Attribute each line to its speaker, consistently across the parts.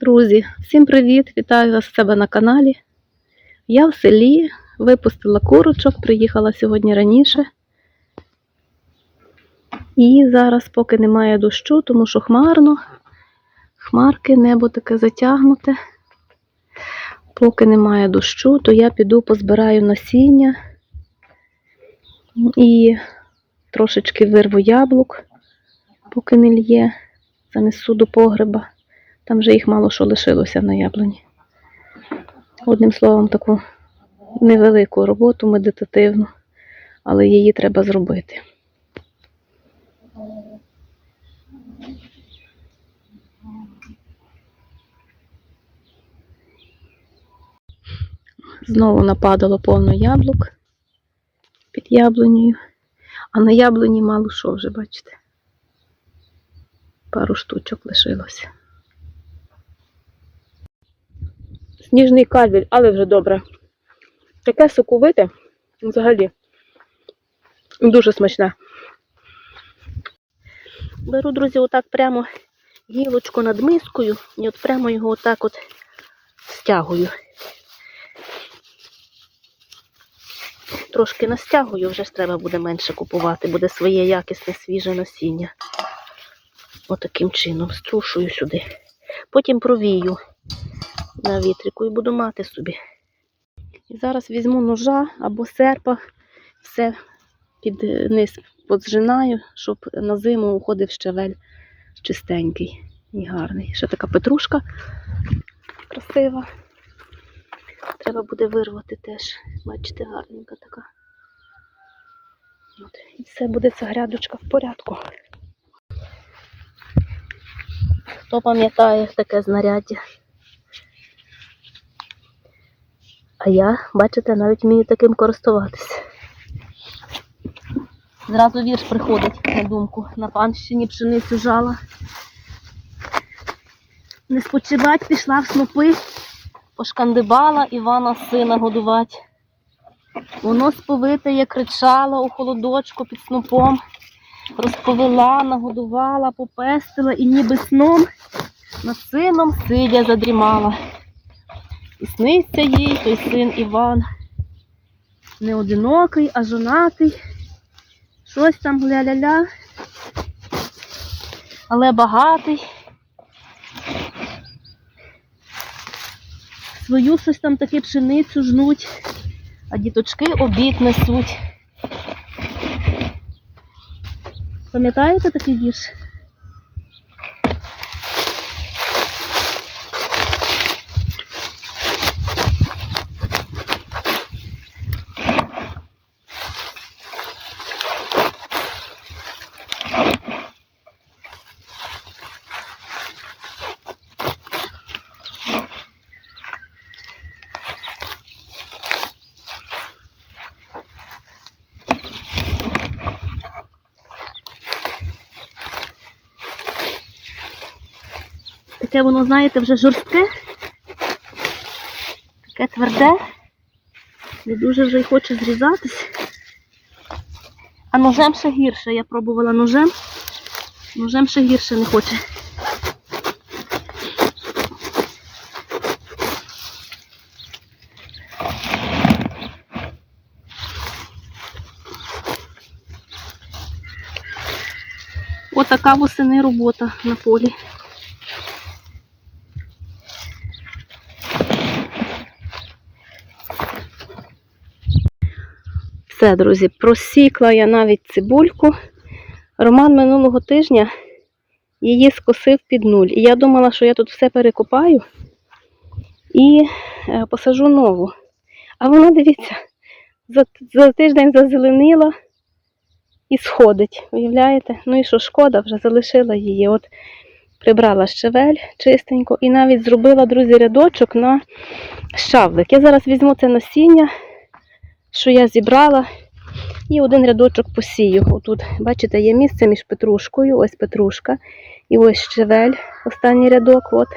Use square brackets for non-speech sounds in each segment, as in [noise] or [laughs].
Speaker 1: Друзі, всім привіт! Вітаю вас в себе на каналі. Я в селі випустила курочок, приїхала сьогодні раніше. І зараз, поки немає дощу, тому що хмарно, хмарки, небо таке затягнуте. Поки немає дощу, то я піду позбираю насіння і трошечки вирву яблук, поки не лє, занесу до погреба. Там вже їх мало що лишилося на яблуні. Одним словом, таку невелику роботу медитативну, але її треба зробити. Знову нападало повно яблук під яблунею, а на яблуні мало що вже, бачите. Пару штучок лишилося. Сніжний кальвіль, але вже добре. Таке соковите взагалі. Дуже смачне. Беру, друзі, отак прямо гілочку над мискою і от прямо його отак от стягую. Трошки настягую, вже ж треба буде менше купувати, буде своє якісне свіже насіння. Отаким чином струшую сюди. Потім провію на вітрику і буду мати собі. І зараз візьму ножа або серпа, все під низ поджинаю, щоб на зиму уходив щавель чистенький і гарний. Ще така петрушка красива. Треба буде вирвати теж. Бачите, гарненька така. От. І все буде ця грядочка в порядку. Хто пам'ятає таке знаряддя? А я, бачите, навіть вмію таким користуватися. Зразу вірш приходить на думку. На панщині пшеницю жала. Не спочивать пішла в снопи, пошкандибала Івана сина годувать. Воно сповите, як кричала у холодочку під снопом, розповела, нагодувала, попестила і ніби сном над сином сидя задрімала. І сниться їй той син Іван. Не одинокий, а жонатий. Щось там ля-ля-ля. Але багатий. Свою щось там таке пшеницю жнуть, а діточки обід несуть. Пам'ятаєте такий вірш? Таке воно, знаєте, вже жорстке, таке тверде, не дуже вже й хоче зрізатись. А ножем ще гірше. Я пробувала ножем. Ножем ще гірше не хоче. Отака восени робота на полі. Все, друзі, просікла я навіть цибульку. Роман минулого тижня її скосив під нуль. І я думала, що я тут все перекопаю і е, посажу нову. А вона, дивіться, за, за тиждень зазеленіла і сходить. Уявляєте? Ну і що шкода, вже залишила її. От прибрала щавель чистенько і навіть зробила, друзі, рядочок на щавлик. Я зараз візьму це насіння що я зібрала. І один рядочок посію. Отут, бачите, є місце між петрушкою, ось петрушка, і ось щавель, останній рядок. От.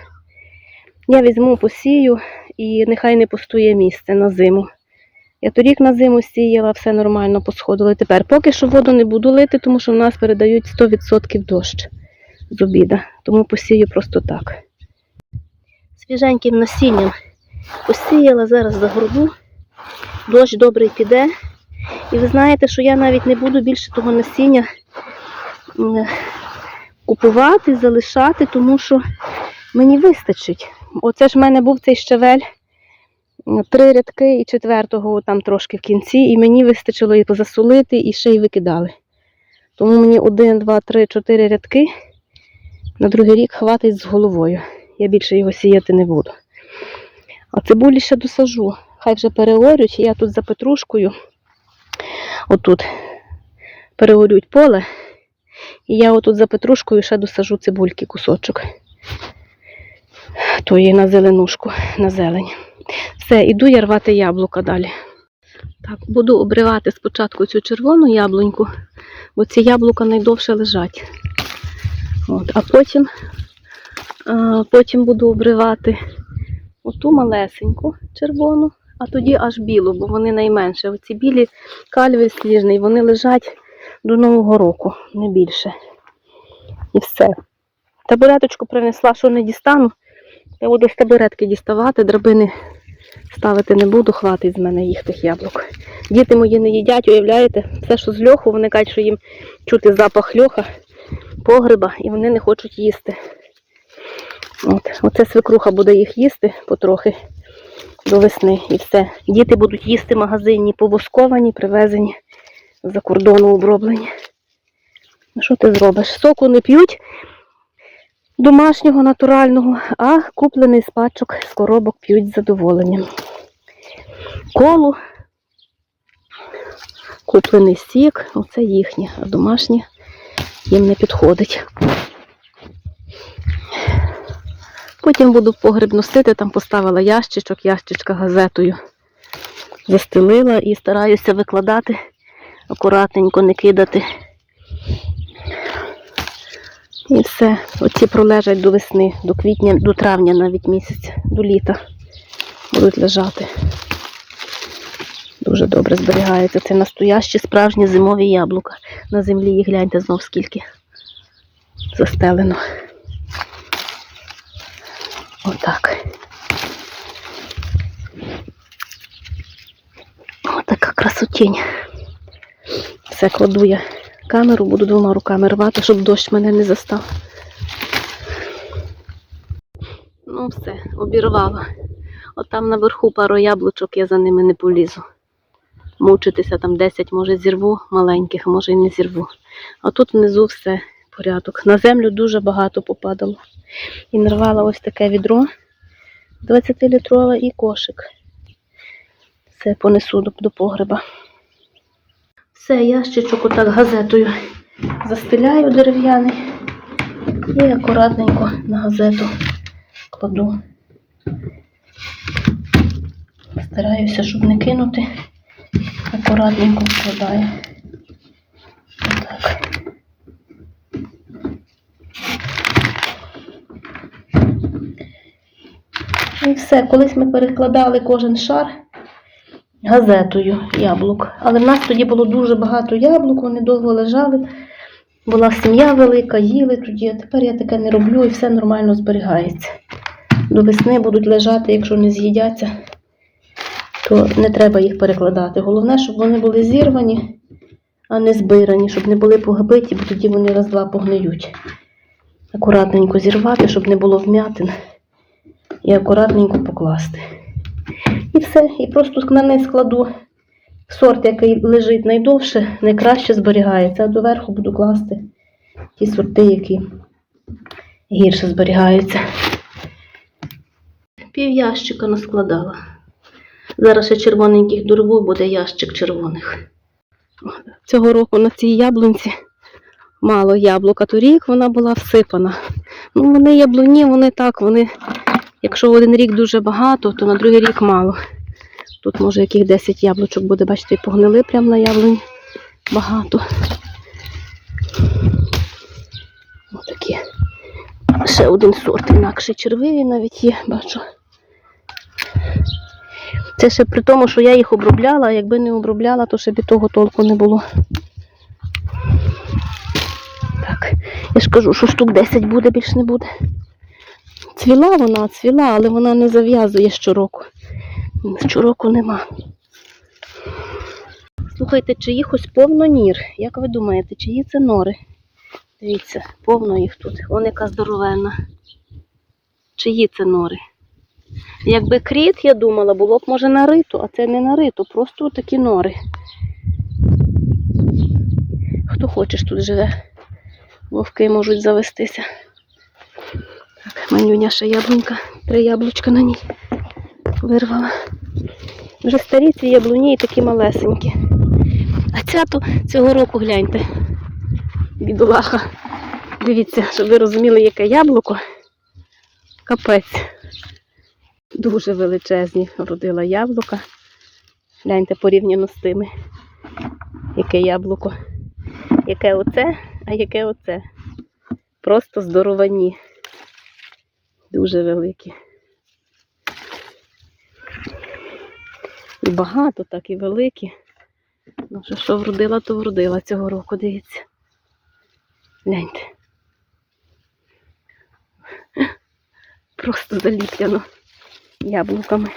Speaker 1: Я візьму, посію і нехай не пустує місце на зиму. Я торік на зиму сіяла, все нормально посходило. Тепер поки що воду не буду лити, тому що в нас передають 100% дощ з обіда. Тому посію просто так. свіженьким насінням посіяла зараз за горду. Дощ добрий піде. І ви знаєте, що я навіть не буду більше того насіння купувати, залишати, тому що мені вистачить. Оце ж в мене був цей щавель, три рядки і четвертого там трошки в кінці, і мені вистачило і позасолити, і ще й викидали. Тому мені один, два, три, чотири рядки на другий рік хватить з головою. Я більше його сіяти не буду. А цибулі ще досажу. Хай вже переорють, я тут за петрушкою, отут переорють поле, і я отут за петрушкою ще досажу цибульки кусочок. Тої на зеленушку, на зелень. Все, іду я рвати яблука далі. Так, буду обривати спочатку цю червону яблуньку, бо ці яблука найдовше лежать. От, а потім, а, потім буду обривати оту малесеньку червону, а тоді аж білу, бо вони найменше. Оці білі кальві сніжний, вони лежать до Нового року, не більше. І все. Табуреточку принесла, що не дістану. Я буду з табуретки діставати, драбини ставити не буду, хватить з мене їх тих яблук. Діти мої не їдять, уявляєте, все, що з льоху, вони кажуть, що їм чути запах льоха, погреба, і вони не хочуть їсти. От, оце свекруха буде їх їсти потрохи до весни і все. Діти будуть їсти магазинні, повосковані, привезені за кордону оброблені. Ну, Що ти зробиш? Соку не п'ють домашнього, натурального, а куплений з пачок з коробок п'ють з задоволенням. Колу, куплений сік, оце їхнє, а домашнє їм не підходить. Потім буду погреб носити, там поставила ящичок, ящичка газетою застелила і стараюся викладати акуратненько, не кидати. І все. Оці пролежать до весни, до квітня, до травня навіть місяць, до літа будуть лежати. Дуже добре зберігаються. Це настоящі справжні зимові яблука. На землі їх гляньте знов скільки застелено. Отак. Отака красотінь. Все кладу я камеру, буду двома руками рвати, щоб дощ мене не застав. Ну все, обірвала. От там наверху пару яблучок, я за ними не полізу. Мучитися там 10, може зірву маленьких, може і не зірву. А тут внизу все порядок. На землю дуже багато попадало. І нарвала ось таке відро 20-літрове і кошик. Все понесу до, до погреба. Все, ящичок отак газетою застеляю дерев'яний і акуратненько на газету кладу. Стараюся, щоб не кинути. Акуратненько вкладаю. Отак. Все, колись ми перекладали кожен шар газетою яблук. Але в нас тоді було дуже багато яблук, вони довго лежали. Була сім'я велика, їли тоді, а тепер я таке не роблю і все нормально зберігається. До весни будуть лежати, якщо не з'їдяться, то не треба їх перекладати. Головне, щоб вони були зірвані, а не збирані, щоб не були погибиті, бо тоді вони раз-два погниють. Акуратненько зірвати, щоб не було вмятин. І акуратненько покласти. І все. І просто на низ складу сорт, який лежить найдовше, найкраще зберігається, а доверху буду класти ті сорти, які гірше зберігаються. Пів ящика наскладала. Зараз ще червоненьких дорву буде ящик червоних. Цього року на цій яблунці мало яблука. Торік вона була всипана. Ну, вони яблуні, вони так, вони, якщо один рік дуже багато, то на другий рік мало. Тут може яких 10 яблучок буде, бачите, погнили прямо на яблуні. Багато. Отакі. Ще один сорт інакше червиві навіть є, бачу. Це ще при тому, що я їх обробляла, а якби не обробляла, то ще б і того толку не було. Так, я ж кажу, що штук 10 буде, більш не буде. Цвіла вона, цвіла, але вона не зав'язує щороку. Щороку нема. Слухайте, чиїх ось повно нір. Як ви думаєте, чиї це нори? Дивіться, повно їх тут. Вон яка здоровенна. Чиї це нори? Якби кріт, я думала, було б може нарито, а це не нарито, просто такі нори. Хто хочеш тут живе. Вовки можуть завестися. Манюня ще яблунька. Три яблучка на ній вирвала. Вже старі ці яблуні і такі малесенькі. А ця то цього року гляньте. Бідолаха. Дивіться, щоб ви розуміли, яке яблуко. Капець. Дуже величезні родила яблука. Гляньте порівняно з тими. Яке яблуко. Яке оце, а яке оце. Просто здоровані. Дуже великі. І багато, так і великі. Ну, що, що вродила, то вродила цього року, дивіться. Гляньте. Просто заліпляно яблуками.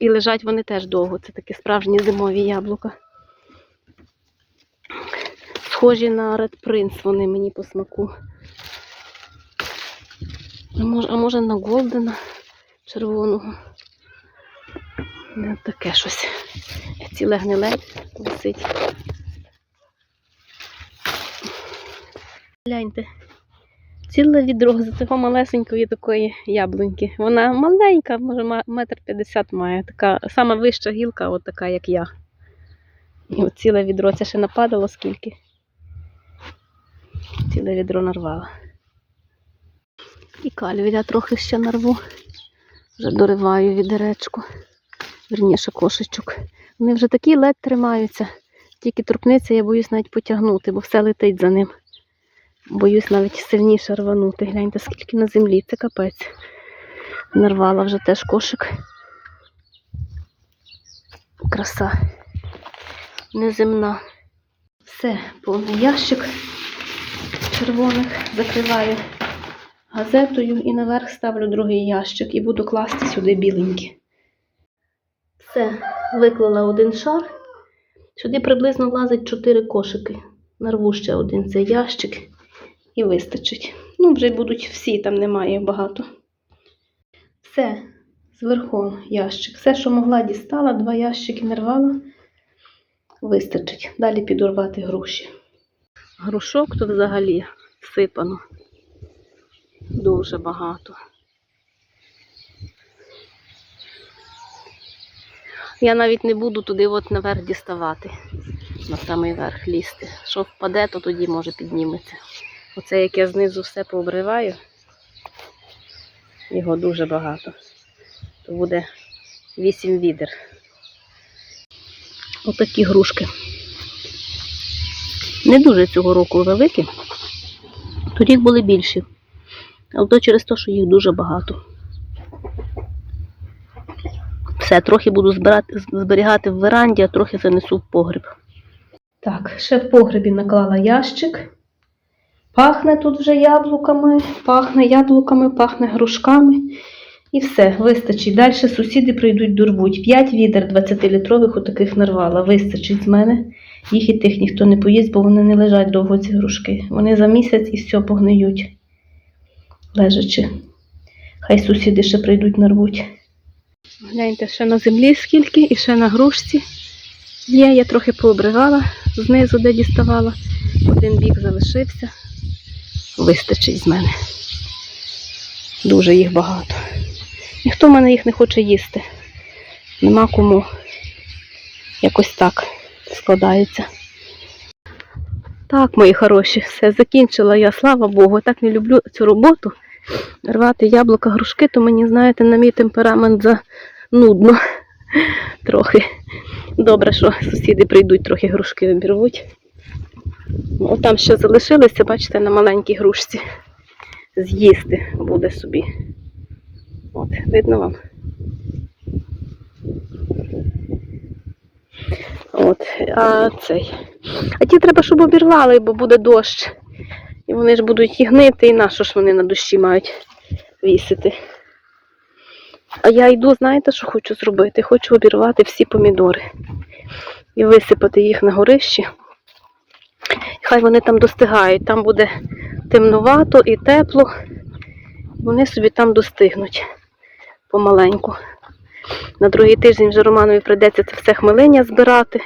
Speaker 1: І лежать вони теж довго. Це такі справжні зимові яблука. Схожі на Red Prince вони мені по смаку. А може, на Голдена червоного. Не таке щось. Ціле гниле висить. Гляньте. Ціле відро з цього малесенької такої яблуньки. Вона маленька, може метр п'ятдесят має. Така сама вища гілка, от така, як я. І от ціле відро. Це ще нападало скільки. Ціле відро нарвала. І калюля трохи ще нарву. Вже дориваю відеречку. Верніше кошечок. Вони вже такі ледь тримаються. Тільки торкнеться, я боюсь навіть потягнути, бо все летить за ним. Боюсь навіть сильніше рванути. Гляньте, скільки на землі, це капець. Нарвала вже теж кошик. Краса. Неземна. Все, повний ящик червоних закриваю газетою і наверх ставлю другий ящик і буду класти сюди біленькі. Все, виклала один шар. Сюди приблизно влазить 4 кошики. Нарву ще один цей ящик і вистачить. Ну, вже будуть всі, там немає багато. Все, зверху ящик. Все, що могла, дістала, два ящики нарвала. Вистачить. Далі піду рвати груші. Грушок тут взагалі всипано. Дуже багато. Я навіть не буду туди от наверх діставати, на самий верх лізти. Що впаде, то тоді може підніметься. Оце як я знизу все пообриваю, його дуже багато. То буде 8 відер. Отакі грушки. Не дуже цього року великі. Торік були більші. Але то через те, що їх дуже багато. Все, трохи буду збирати, зберігати в веранді, а трохи занесу в погріб. Так, ще в погребі наклала ящик. Пахне тут вже яблуками, пахне яблуками, пахне грушками. І все, вистачить. Далі сусіди прийдуть дорвуть. 5 відер 20-літрових отаких нарвала. Вистачить з мене. Їх і тих ніхто не поїсть, бо вони не лежать довго ці грушки. Вони за місяць і все погниють. Лежачи. Хай сусіди ще прийдуть нарвуть. Гляньте, ще на землі скільки і ще на грушці є. Я трохи пообривала знизу, де діставала. Один бік залишився. Вистачить з мене. Дуже їх багато. Ніхто в мене їх не хоче їсти. Нема кому. Якось так складається. Так, мої хороші, все, закінчила я, слава Богу. Так не люблю цю роботу. Рвати яблука, грушки, то мені, знаєте, на мій темперамент за нудно трохи. Добре, що сусіди прийдуть, трохи грушки обірвуть. Ну, там ще залишилися, бачите, на маленькій грушці. З'їсти буде собі. От, видно вам? От, а цей. А ті треба, щоб обірвали, бо буде дощ. І вони ж будуть і гнити, і на що ж вони на душі мають вісити. А я йду, знаєте, що хочу зробити? Хочу обірвати всі помідори і висипати їх на горищі. Хай вони там достигають. Там буде темнувато і тепло. Вони собі там достигнуть помаленьку. На другий тиждень вже Романові прийдеться це все хмелиння збирати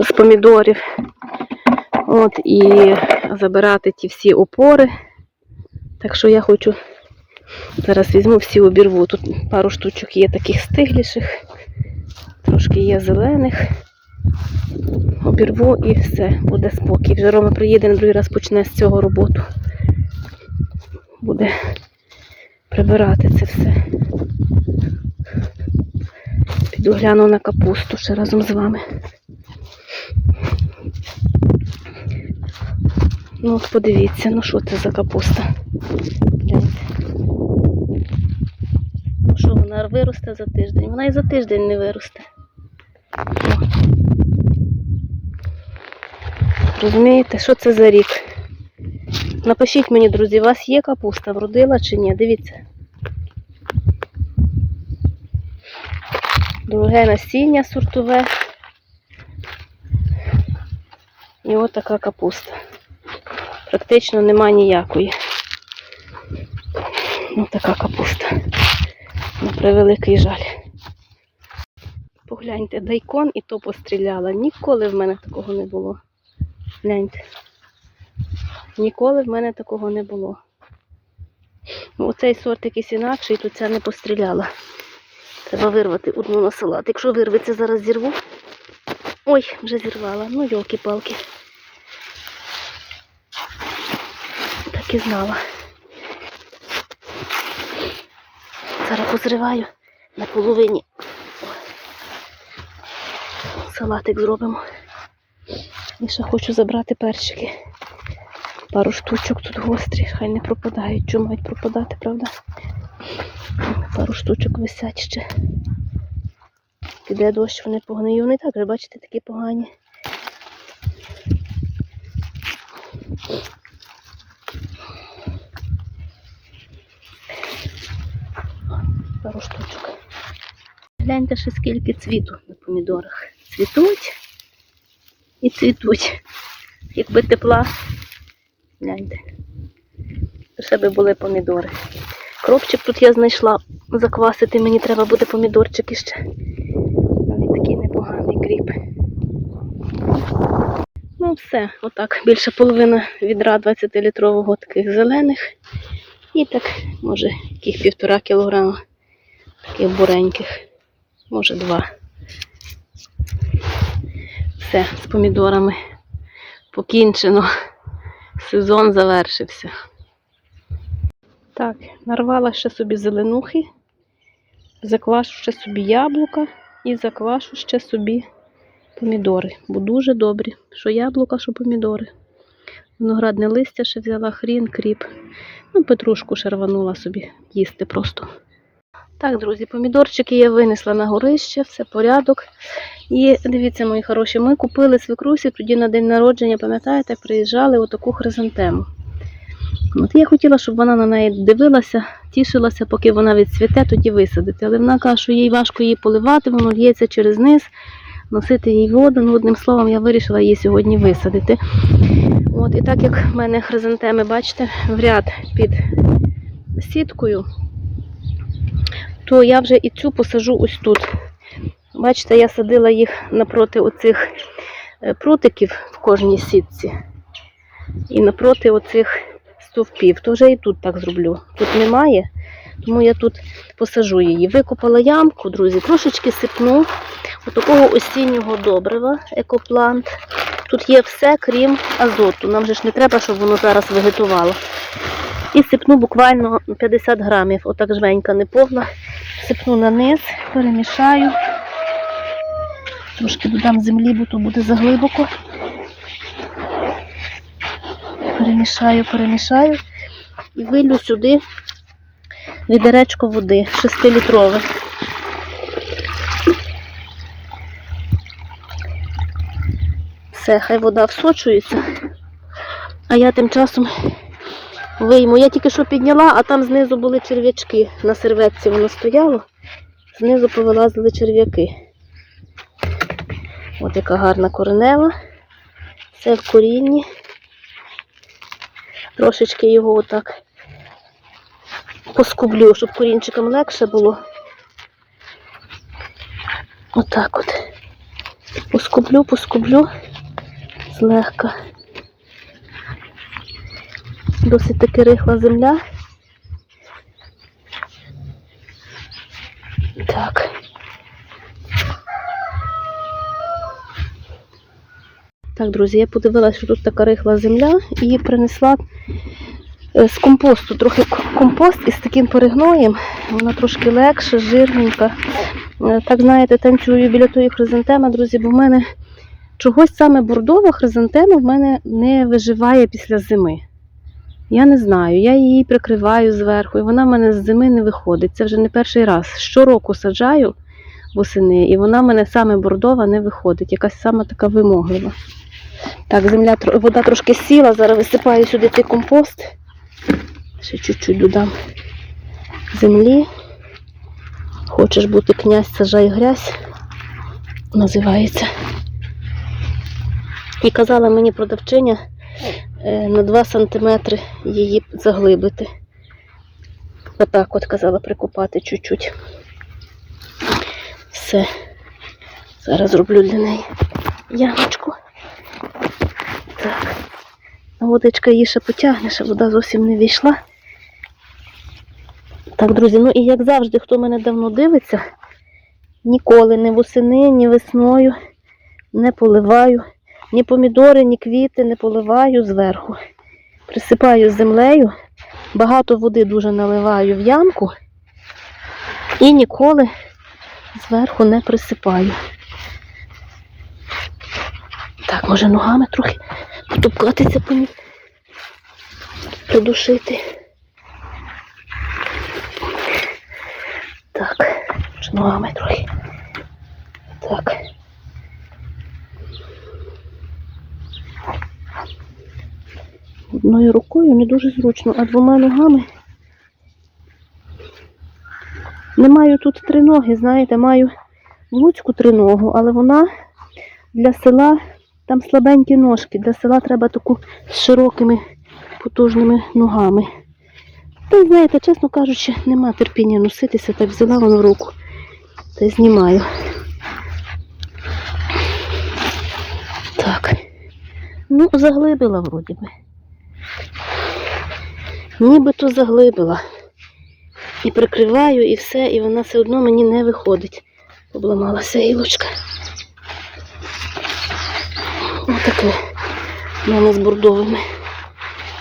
Speaker 1: з помідорів. От, і забирати ті всі опори. Так що я хочу зараз візьму всі обірву. Тут пару штучок є таких стигліших, трошки є зелених. Обірву і все, буде спокій. Вже Рома приїде на другий раз почне з цього роботу. Буде прибирати це все. Піду гляну на капусту ще разом з вами. Ну, от подивіться, ну що це за капуста? Ну що, вона виросте за тиждень? Вона і за тиждень не виросте. Розумієте, що це за рік? Напишіть мені, друзі, у вас є капуста, вродила чи ні? Дивіться. Друге насіння сортове. І от така капуста. Практично нема ніякої. Ось така капуста. На превеликий жаль. Погляньте, дайкон і то постріляла. Ніколи в мене такого не було. Гляньте. Ніколи в мене такого не було. Ну, Оцей сорт якийсь інакший, то ця не постріляла. Треба вирвати одну на салат. Якщо вирветься, зараз зірву. Ой, вже зірвала. Ну, йолки-палки. Так знала. Зараз позриваю на половині. Салатик зробимо. І ще хочу забрати перчики. Пару штучок тут гострі, хай не пропадають. Чому мають пропадати, правда? Пару штучок висять ще. Піде дощ, вони погниють. Вони так, ви бачите, такі погані. Пару штучок. Гляньте ще скільки цвіту на помідорах. Цвітуть і цвітуть. Якби тепла, гляньте. Ще би були помідори. Кропчик тут я знайшла заквасити, мені треба буде помідорчики ще. Навіть такий непоганий кріп. Ну все, отак. Більше половина відра 20-літрового таких зелених. І так, може, яких півтора кілограма таких буреньких. Може два. Все, з помідорами покінчено. Сезон завершився. Так, нарвала ще собі зеленухи, заквашу ще собі яблука і заквашу ще собі помідори. Бо дуже добрі. Що яблука, що помідори. Виноградне листя ще взяла хрін, кріп. Ну, петрушку ще рванула собі їсти просто. Так, друзі, помідорчики я винесла на горище, все порядок. І дивіться, мої хороші, ми купили свекрусі тоді на день народження, пам'ятаєте, приїжджали отаку хризантему. От я хотіла, щоб вона на неї дивилася, тішилася, поки вона відцвіте, тоді висадити. Але вона каже, що їй важко її поливати, воно л'ється через низ, носити їй воду. Ну, одним словом, я вирішила її сьогодні висадити. От, і так як в мене хризантеми, бачите, в ряд під сіткою, то я вже і цю посажу ось тут. Бачите, я садила їх напроти оцих е, прутиків в кожній сітці. І напроти оцих стовпів. То вже і тут так зроблю. Тут немає, тому я тут посажу її. Викопала ямку, друзі, трошечки сипну отакого осіннього добрива, екоплант. Тут є все, крім азоту. Нам же ж не треба, щоб воно зараз вегетувало. І сипну буквально 50 грамів, отак жменька неповна. Сипну на низ, перемішаю. Трошки додам землі, бо то буде заглибоко. Перемішаю, перемішаю і вилю сюди відеречко води 6-літрове. Все, хай вода всочується. А я тим часом вийму. Я тільки що підняла, а там знизу були черв'ячки. На серветці воно стояло. Знизу повилазили черв'яки. От яка гарна коренева. Все в корінні. Трошечки його отак поскублю, щоб корінчикам легше було. Отак от. Поскублю, поскублю злегка. Досить таки рихла земля. Так. Так, друзі, я подивилася, що тут така рихла земля і принесла е, з компосту трохи компост із таким перегноєм. Вона трошки легша, жирненька. Е, Так, знаєте, танцюю біля тої хризантеми, друзі, бо в мене чогось саме бордова хризантема в мене не виживає після зими. Я не знаю, я її прикриваю зверху, і вона в мене з зими не виходить. Це вже не перший раз. Щороку саджаю восени, і вона в мене саме бордова не виходить, якась саме така вимоглива. Так, земля, вода трошки сіла, зараз висипаю сюди цей компост. Ще чуть-чуть додам землі. Хочеш бути князь, сажай грязь, називається. І казала мені продавчиня е, на 2 см її заглибити. Отак от казала прикопати чуть-чуть. Все. Зараз зроблю для неї ямочку. Так. А водичка її ще потягне, ще вода зовсім не війшла. Так, друзі, ну і як завжди, хто мене давно дивиться, ніколи ні восени, ні весною не поливаю. Ні помідори, ні квіти не поливаю зверху. Присипаю землею, багато води дуже наливаю в ямку і ніколи зверху не присипаю. Так, може ногами трохи потупкатися по ній, придушити. Так, може ногами трохи. Так. Одною рукою не дуже зручно, а двома ногами. Не маю тут три ноги, знаєте, маю в Луцьку триногу, але вона для села там слабенькі ножки. Для села треба таку з широкими потужними ногами. Та знаєте, чесно кажучи, нема терпіння носитися, так взяла воно в руку та й знімаю. Так. Ну, заглибила вроді би. Нібито заглибила. І прикриваю, і все, і вона все одно мені не виходить. Обламалася гілочка. Отаке в мене з бордовими.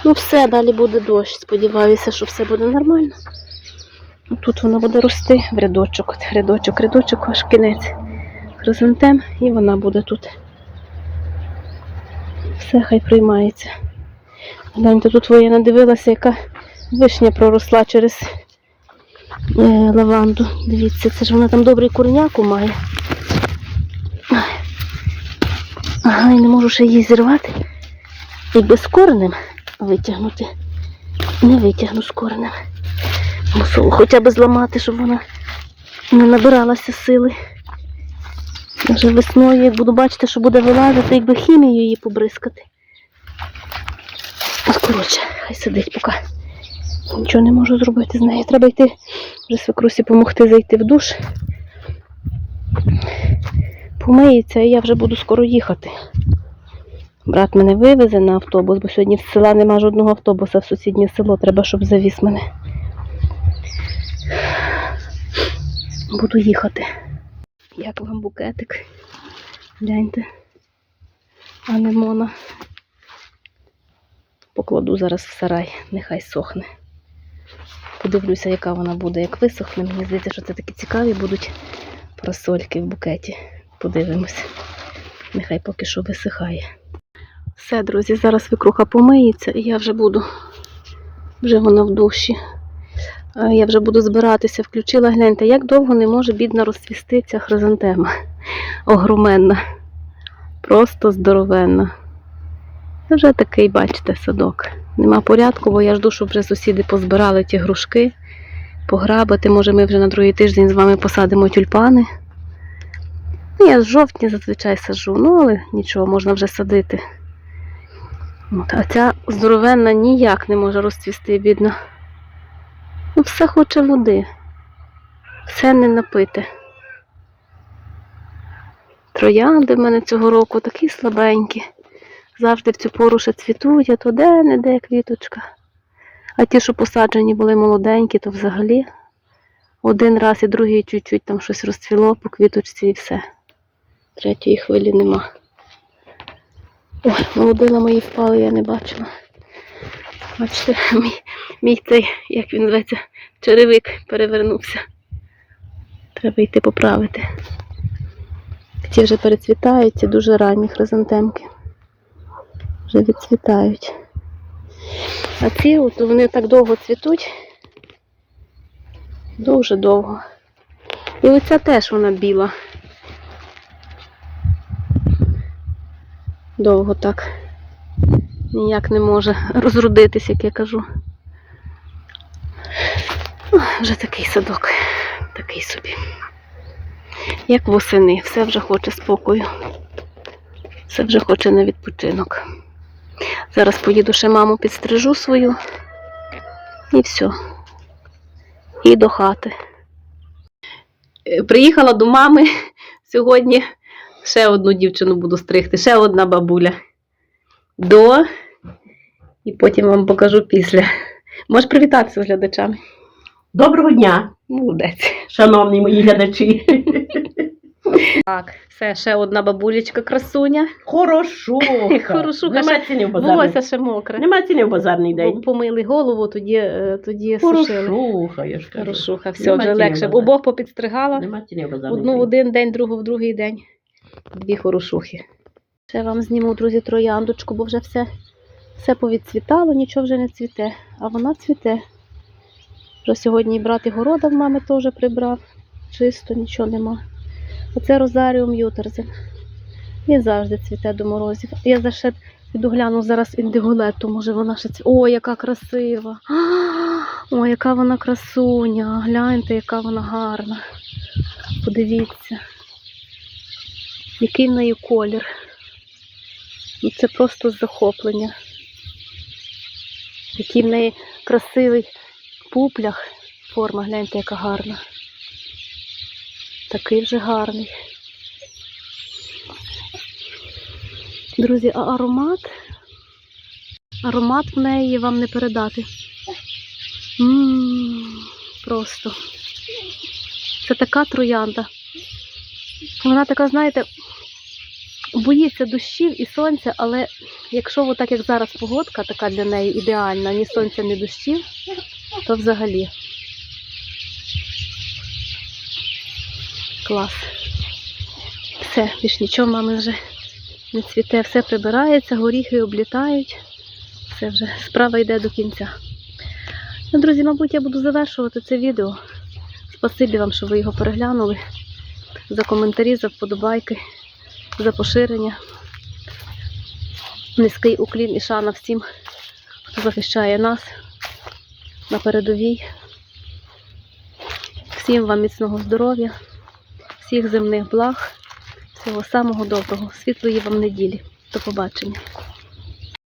Speaker 1: Ну все, далі буде дощ. Сподіваюся, що все буде нормально. Ну, Тут вона буде рости в рядочок, от рядочок, рядочок, аж кінець хризантем, і вона буде тут. Все хай приймається. Гляньте, тут я надивилася, яка вишня проросла через е, лаванду. Дивіться, це ж вона там добрий корняку має. Ага, і не можу ще її зірвати. І без коренем витягнути. Не витягну з коренем. Мусу хоча б зламати, щоб вона не набиралася сили. Вже весною, як буду бачити, що буде вилазити, якби хімію її побризкати. От, коротше, хай сидить поки. Нічого не можу зробити з нею. Треба йти вже свекрусі допомогти зайти в душ. Помиється, і я вже буду скоро їхати. Брат мене вивезе на автобус, бо сьогодні з села нема жодного автобуса в сусіднє село, треба, щоб завіз мене. Буду їхати. Як вам букетик? Гляньте. Анемона. Покладу зараз в сарай, нехай сохне. Подивлюся, яка вона буде, як висохне. Мені здається, що це такі цікаві будуть просольки в букеті. Подивимось. Нехай поки що висихає. Все, друзі, зараз викруха помиється і я вже буду. Вже вона в душі. Я вже буду збиратися, включила, гляньте, як довго не може бідна розцвісти ця хризантема. Огроменна. Просто здоровенна. Вже такий, бачите, садок. Нема порядку, бо я жду, щоб вже сусіди позбирали ті грушки, пограбити. Може, ми вже на другий тиждень з вами посадимо тюльпани. Ну, я з жовтня зазвичай саджу, ну але нічого, можна вже садити. От, а ця здоровенна ніяк не може розцвісти, бідна. Ну, все хоче води. Все не напити. Троянди в мене цього року такі слабенькі. Завжди в цю пору ще цвітуть, а то де-не-де квіточка. А ті, що посаджені були молоденькі, то взагалі один раз і другий чуть-чуть там щось розцвіло по квіточці і все. Третьої хвилі нема. Ой, молодина мої впали, я не бачила. Бачите, [laughs] мій, мій цей, як він зветься, черевик перевернувся. Треба йти поправити. Ті вже перецвітають, ці дуже ранні хризантемки. Вже відцвітають. А ці, от вони так довго цвітуть. Дуже довго. І оця теж вона біла. Довго так. Ніяк не може розродитись, як я кажу. Ох, Вже такий садок, такий собі. Як восени, все вже хоче спокою. Все вже хоче на відпочинок. Зараз поїду ще маму підстрижу свою. І все. І до хати. Е, Приїхала до мами сьогодні. Ще одну дівчину буду стригти, ще одна бабуля. До. І потім вам покажу після. Можеш привітатися з глядачами.
Speaker 2: Доброго дня,
Speaker 1: Молодець.
Speaker 2: шановні мої глядачі.
Speaker 1: Так, все, ще одна бабулечка красуня.
Speaker 2: Хорошо. [laughs]
Speaker 1: Хорошуха,
Speaker 2: Нема ціни в базарний.
Speaker 1: Волосся ще мокре.
Speaker 2: Нема ціни в базарний день.
Speaker 1: Помили голову, тоді, е, тоді сушили.
Speaker 2: Хорошуха, я ж кажу.
Speaker 1: Хорошуха, все,
Speaker 2: Нема
Speaker 1: вже легше.
Speaker 2: базарний.
Speaker 1: Обох попідстригала.
Speaker 2: Нема ціни в базарний
Speaker 1: Одну в
Speaker 2: день.
Speaker 1: один день, другу в другий день. Дві хорошухи. Ще вам зніму, друзі, трояндочку, бо вже все, все повідцвітало, нічого вже не цвіте. А вона цвіте. Вже сьогодні і брат і города в мами теж прибрав. Чисто, нічого нема. Оце Розаріум Ютерзен. Він завжди цвіте до морозів. Я за ще піду гляну зараз індиголету, може вона ще цвіте. О, яка красива! О, яка вона красуня! Гляньте, яка вона гарна. Подивіться, який в неї колір. Ну, це просто захоплення. Який в неї красивий пуплях. Форма, гляньте, яка гарна. Такий вже гарний. Друзі, а аромат? Аромат в неї вам не передати. М, Просто. Це така троянда. Вона така, знаєте, боїться дощів і сонця, але якщо отак, як зараз погодка, така для неї ідеальна, ні сонця, ні дощів, то взагалі. Клас. Все, більш нічого мами вже не цвіте, все прибирається, горіхи облітають. Все вже, справа йде до кінця. Ну, друзі, мабуть, я буду завершувати це відео. Спасибі вам, що ви його переглянули. За коментарі, за вподобайки, за поширення. Низький уклін і шана всім, хто захищає нас на передовій. Всім вам міцного здоров'я, всіх земних благ, всього самого доброго, світлої вам неділі. До побачення.